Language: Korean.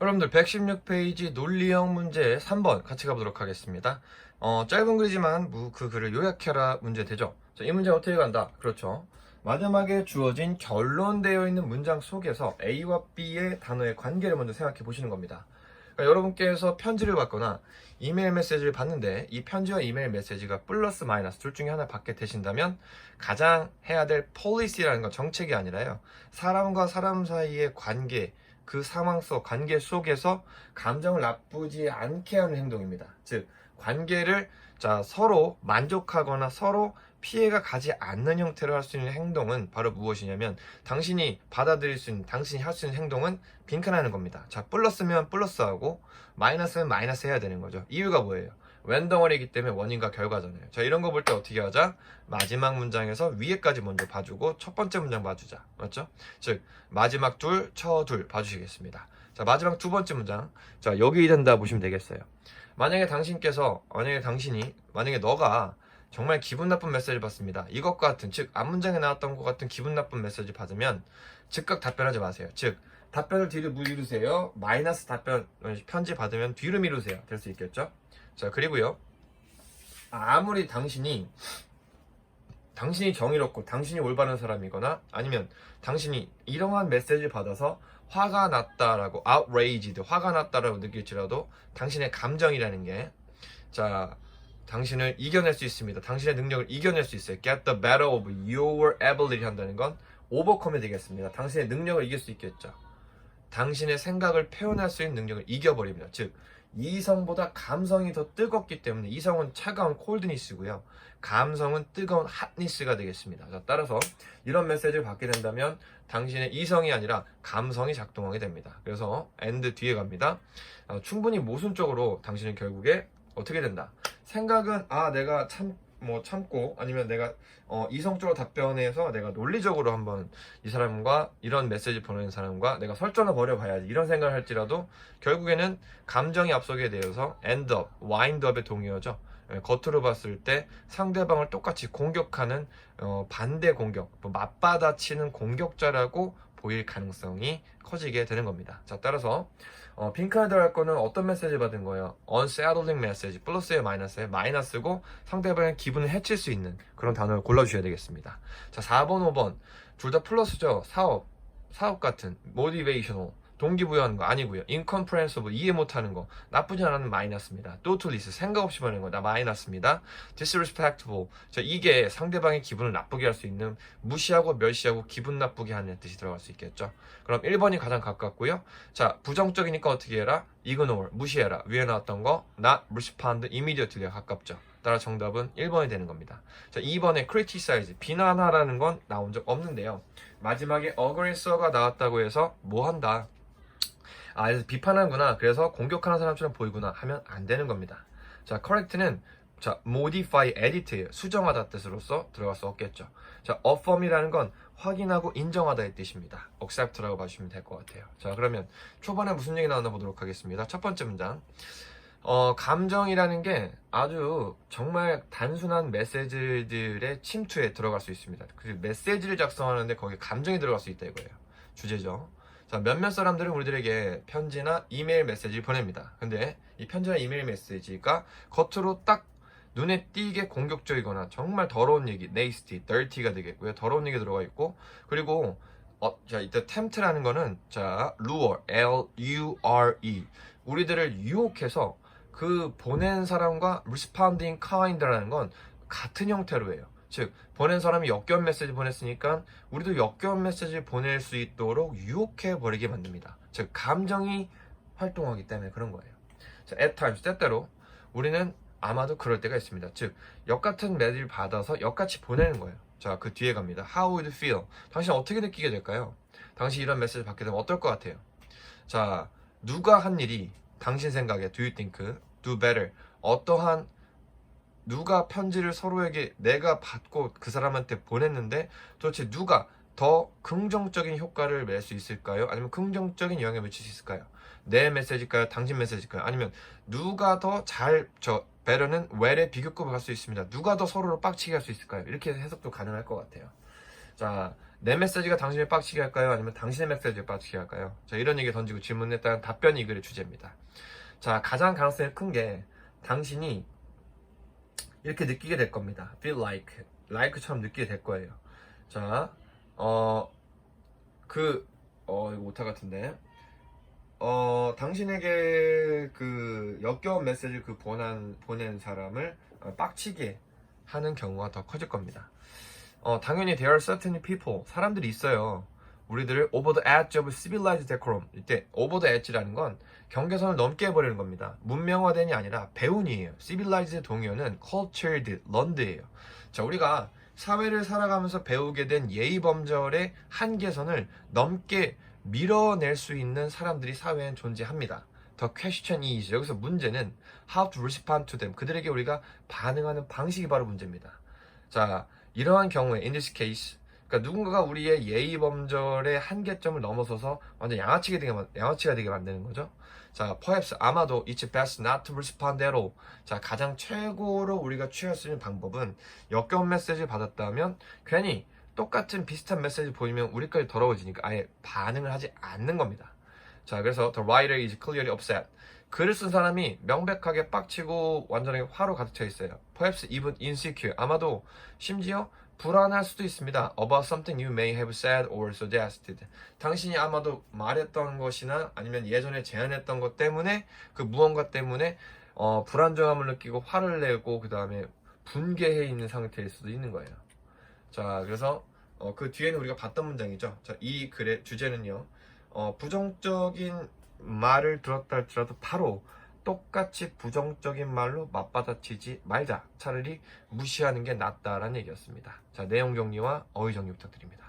여러분들 116페이지 논리형 문제 3번 같이 가보도록 하겠습니다. 어, 짧은 글이지만 무- 그 글을 요약해라 문제 되죠. 자, 이 문제 어떻게 간다? 그렇죠. 마지막에 주어진 결론되어 있는 문장 속에서 A와 B의 단어의 관계를 먼저 생각해 보시는 겁니다. 그러니까 여러분께서 편지를 받거나 이메일 메시지를 받는데 이 편지와 이메일 메시지가 플러스 마이너스 둘 중에 하나 받게 되신다면 가장 해야 될 폴리시라는 건 정책이 아니라요. 사람과 사람 사이의 관계, 그 상황 속 관계 속에서 감정을 나쁘지 않게 하는 행동입니다. 즉 관계를 자 서로 만족하거나 서로 피해가 가지 않는 형태로 할 수 있는 행동은 바로 무엇이냐면 당신이 받아들일 수 있는 당신이 할 수 있는 행동은 빈칸하는 겁니다. 자 플러스면 플러스하고 마이너스면 마이너스 해야 되는 거죠. 이유가 뭐예요? 왼덩어리이기 때문에 원인과 결과잖아요. 자 이런 거 볼 때 어떻게 하자? 마지막 문장에서 위에까지 먼저 봐주고 첫 번째 문장 봐주자. 맞죠? 즉 마지막 둘, 처 둘 봐주시겠습니다. 자, 마지막 두 번째 문장. 자, 여기 된다 보시면 되겠어요. 만약에 당신께서, 만약에 당신이, 만약에 너가 정말 기분 나쁜 메시지를 받습니다. 이것과 같은, 즉, 앞문장에 나왔던 것 같은 기분 나쁜 메시지 받으면 즉각 답변하지 마세요. 즉, 답변을 뒤로 미루세요. 마이너스 답변, 편지 받으면 뒤로 미루세요. 될 수 있겠죠? 자, 그리고요. 아무리 당신이 당신이 정의롭고 당신이 올바른 사람이거나 아니면 당신이 이러한 메시지를 받아서 화가 났다라고 outraged 화가 났다라고 느낄지라도 당신의 감정이라는 게 자 당신을 이겨낼 수 있습니다. 당신의 능력을 이겨낼 수 있어요. Get the better of your ability 한다는 건 오버컴이 되겠습니다. 당신의 능력을 이길 수 있겠죠. 당신의 생각을 표현할 수 있는 능력을 이겨버립니다. 즉 이성보다 감성이 더 뜨겁기 때문에 이성은 차가운 콜드니스고요. 감성은 뜨거운 핫니스가 되겠습니다. 자, 따라서 이런 메시지를 받게 된다면 당신의 이성이 아니라 감성이 작동하게 됩니다. 그래서 end 뒤에 갑니다. 어, 충분히 모순적으로 당신은 결국에 어떻게 된다. 생각은 아 내가 참 뭐 참고 아니면 내가 어, 이성적으로 답변해서 내가 논리적으로 한번 이 사람과 이런 메시지 보내는 사람과 내가 설전을 벌여봐야지 이런 생각을 할지라도 결국에는 감정이 앞서게 되어서 wind up에 동의어죠. 예, 겉으로 봤을 때 상대방을 똑같이 공격하는 어, 반대 공격, 뭐 맞받아치는 공격자라고 보일 가능성이 커지게 되는 겁니다. 자, 따라서 어, 핑크에 들어갈 거는 어떤 메시지 받은 거예요? unsettling message, 플러스에 마이너스에 마이너스고 상대방의 기분을 해칠 수 있는 그런 단어를 골라주셔야 되겠습니다. 자, 4번, 5번 둘 다 플러스죠. 사업, 사업 같은 motivational 동기부여하는 거 아니고요. incomprehensible 이해 못하는 거 나쁘지 않은 마이너스입니다. totalist 생각 없이 보내는 거나 마이너스입니다. disrespectful 자 이게 상대방의 기분을 나쁘게 할 수 있는 무시하고 멸시하고 기분 나쁘게 하는 뜻이 들어갈 수 있겠죠. 그럼 1번이 가장 가깝고요. 자 부정적이니까 어떻게 해라? ignore 무시해라. 위에 나왔던 거 not respond immediately가 가깝죠. 따라 정답은 1번이 되는 겁니다. 자 2번에 criticize 비난하라는 건 나온 적 없는데요. 마지막에 aggressor가 나왔다고 해서 뭐 한다. 아, 그래서 비판하는구나. 그래서 공격하는 사람처럼 보이구나 하면 안 되는 겁니다. 자, correct는 자, modify, edit예요. 수정하다 뜻으로서 들어갈 수 없겠죠. 자, affirm이라는 건 확인하고 인정하다의 뜻입니다. accept라고 봐주시면 될 것 같아요. 자, 그러면 초반에 무슨 얘기 나왔나 보도록 하겠습니다. 첫 번째 문장. 어, 감정이라는 게 아주 정말 단순한 메시지들의 침투에 들어갈 수 있습니다. 그 메시지를 작성하는데 거기에 감정이 들어갈 수 있다 이거예요. 주제죠. 자, 몇몇 사람들은 우리들에게 편지나 이메일 메시지를 보냅니다. 근데 이 편지나 이메일 메시지가 겉으로 딱 눈에 띄게 공격적이거나 정말 더러운 얘기, nasty, dirty가 되겠고요. 더러운 얘기 들어가 있고 그리고 어, 자, 이때 tempt라는 거는 자, lure, L-U-R-E 우리들을 유혹해서 그 보낸 사람과 responding kind라는 건 같은 형태로 해요. 즉 보낸 사람이 역겨운 메시지 보냈으니까 우리도 역겨운 메시지를 보낼 수 있도록 유혹해 버리게 만듭니다. 즉 감정이 활동하기 때문에 그런 거예요. 자, at times 때때로 우리는 아마도 그럴 때가 있습니다. 즉 역 같은 메시지를 받아서 역같이 보내는 거예요. 자, 그 뒤에 갑니다. How would you feel? 당신 어떻게 느끼게 될까요? 당신 이런 메시지 받게 되면 어떨 것 같아요? 자, 누가 한 일이 당신 생각에 do you think, do better 어떠한 누가 편지를 서로에게 내가 받고 그 사람한테 보냈는데 도대체 누가 더 긍정적인 효과를 낼 수 있을까요? 아니면 긍정적인 영향을 미칠 수 있을까요? 내 메시지일까요? 당신 메시지일까요? 아니면 누가 더 잘저 베러는 웰의 비교급을 갈 수 있습니다. 누가 더 서로를 빡치게 할 수 있을까요? 이렇게 해석도 가능할 것 같아요. 자, 내 메시지가 당신을 빡치게 할까요? 아니면 당신의 메시지를 빡치게 할까요? 자, 이런 얘기 던지고 질문에 따른 답변이 이 글의 주제입니다. 자, 가장 가능성이 큰 게 당신이 이렇게 느끼게 될 겁니다. feel like, like처럼 느끼게 될 거예요. 자, 어, 그, 어, 이거 오타 같은데. 어, 당신에게 그 역겨운 메시지를 그 보낸, 보낸 사람을 어, 빡치게 하는 경우가 더 커질 겁니다. 어, 당연히 there are certain people, 사람들이 있어요. 우리들을 over the edge of civilized decorum. 이때 over the edge라는 건 경계선을 넘게 해버리는 겁니다. 문명화된이 아니라 배운이에요. civilized 동요는 cultured, learned예요. 자, 우리가 사회를 살아가면서 배우게 된 예의 범절의 한계선을 넘게 밀어낼 수 있는 사람들이 사회엔 존재합니다. The question is 여기서 문제는 how to respond to them. 그들에게 우리가 반응하는 방식이 바로 문제입니다. 자, 이러한 경우에 in this case 그러니까 누군가가 우리의 예의 범절의 한계점을 넘어서서 완전 양아치게 되게 만- 양아치가 되게 만드는 거죠. 자, perhaps 아마도 it's best not to respond at all. 자, 가장 최고로 우리가 취할 수 있는 방법은 역겨운 메시지를 받았다면 괜히 똑같은 비슷한 메시지 보이면 우리까지 더러워지니까 아예 반응을 하지 않는 겁니다. 자, 그래서 the writer is clearly upset. 글을 쓴 사람이 명백하게 빡치고 완전하게 화로 가득 차 있어요. Perhaps even insecure. 아마도 심지어 불안할 수도 있습니다. About something you may have said or suggested. 당신이 아마도 말했던 것이나 아니면 예전에 제안했던 것 때문에 그 무언가 때문에 어, 불안정함을 느끼고 화를 내고 그 다음에 분개해 있는 상태일 수도 있는 거예요. 자, 그래서 어, 그 뒤에는 우리가 봤던 문장이죠. 자, 이 글의 주제는요. 어, 부정적인 말을 들었다 할지라도 바로 똑같이 부정적인 말로 맞받아치지 말자. 차라리 무시하는 게 낫다라는 얘기였습니다. 자, 내용 정리와 어휘 정리 부탁드립니다.